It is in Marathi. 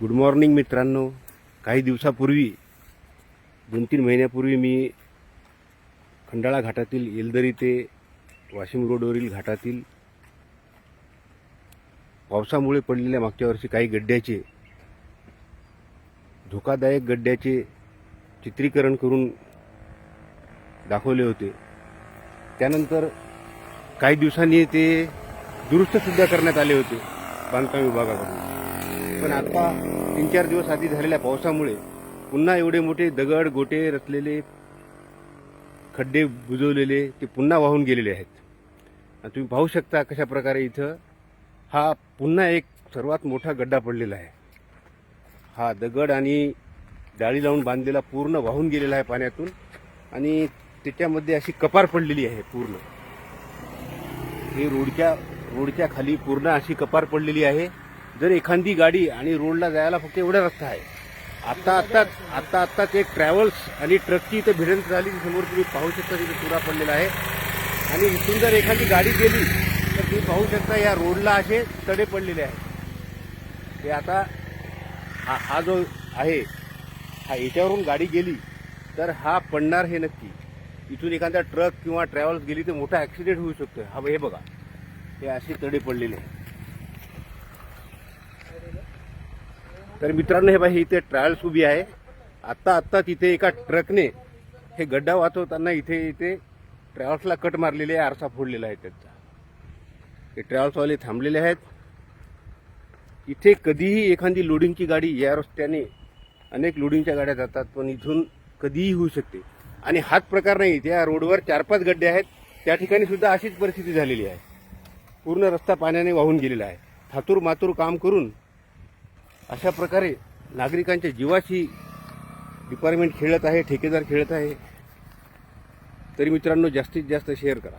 गुड मॉर्निंग मित्रांनो. काही दिवसापूर्वी दोन तीन महिन्यापूर्वी मी खंडाळा घाटातील येलदरी ते वाशिम रोडवरील घाटातील पावसामुळे पडलेल्या मागच्या वर्षी काही गड्ड्याचे धोकादायक गड्ड्याचे चित्रीकरण करून दाखवले होते. त्यानंतर काही दिवसांनी ते दुरुस्तसुद्धा करण्यात आले होते बांधकाम विभागाकडून. पण आता तीन चार दिवस आधी झालेल्या पावसामुळे पुन्हा एवढे मोठे दगड गोटे रचलेले खड्डे बुजवलेले ते पुन्हा वाहून गेलेले आहेत. आणि तुम्ही पाहू शकता कशा प्रकारे इथं हा पुन्हा एक सर्वात मोठा गड्डा पडलेला आहे. हा दगड आणि जाळी लावून बांधलेला पूर्ण वाहून गेलेला आहे पाण्यातून आणि त्याच्यामध्ये अशी कपार पडलेली आहे पूर्ण. हे रोडच्या रोडच्या खाली पूर्ण अशी कपार पडलेली आहे. जर एखादी गाडी आणि रोडला जायला फक्त एवढा रस्ता आहे. आता आत्ताच आता आत्ताच एक ट्रॅव्हल्स आणि ट्रकची इथं भिडंत झाली समोर तुम्ही पाहू शकता तिथे पुरा पडलेला आहे. आणि इथून जर एखादी गाडी गेली तर तुम्ही पाहू शकता या रोडला असे तडे पडलेले आहेत. ते आता हा हा जो आहे हा याच्यावरून गाडी गेली तर हा पडणार हे नक्की. इथून एखादा ट्रक किंवा ट्रॅव्हल्स गेली तर मोठा ॲक्सिडेंट होऊ शकतो. हा हे बघा. हे असे तडे पडलेले आहे तर मित्रांनो हे बाई इथे ट्रॅव्हल्स उभी आहे. आत्ता आत्ता तिथे एका ट्रकने हे गड्डा वाचवताना इथे इथे ट्रॅव्हल्सला कट मारलेले आहे आरसा फोडलेला आहे त्याचा. हे ट्रॅव्हल्सवाले थांबलेले आहेत. इथे कधीही एखादी लोडिंगची गाडी या रस्त्याने अनेक लोडिंगच्या गाड्या जातात पण इथून कधीही होऊ शकते. आणि हाच प्रकार नाही त्या रोडवर चार पाच गड्डे आहेत. त्या ठिकाणी सुद्धा अशीच परिस्थिती झालेली आहे. पूर्ण रस्ता पाण्याने वाहून गेलेला आहे. थातूर मातूर काम करून अशा प्रकारे नागरिकांच्या जीवाशी डिपार्टमेंट खेळत आहे ठेकेदार खेळत आहे. तरी मित्रांनो जास्तीत जास्त शेअर करा.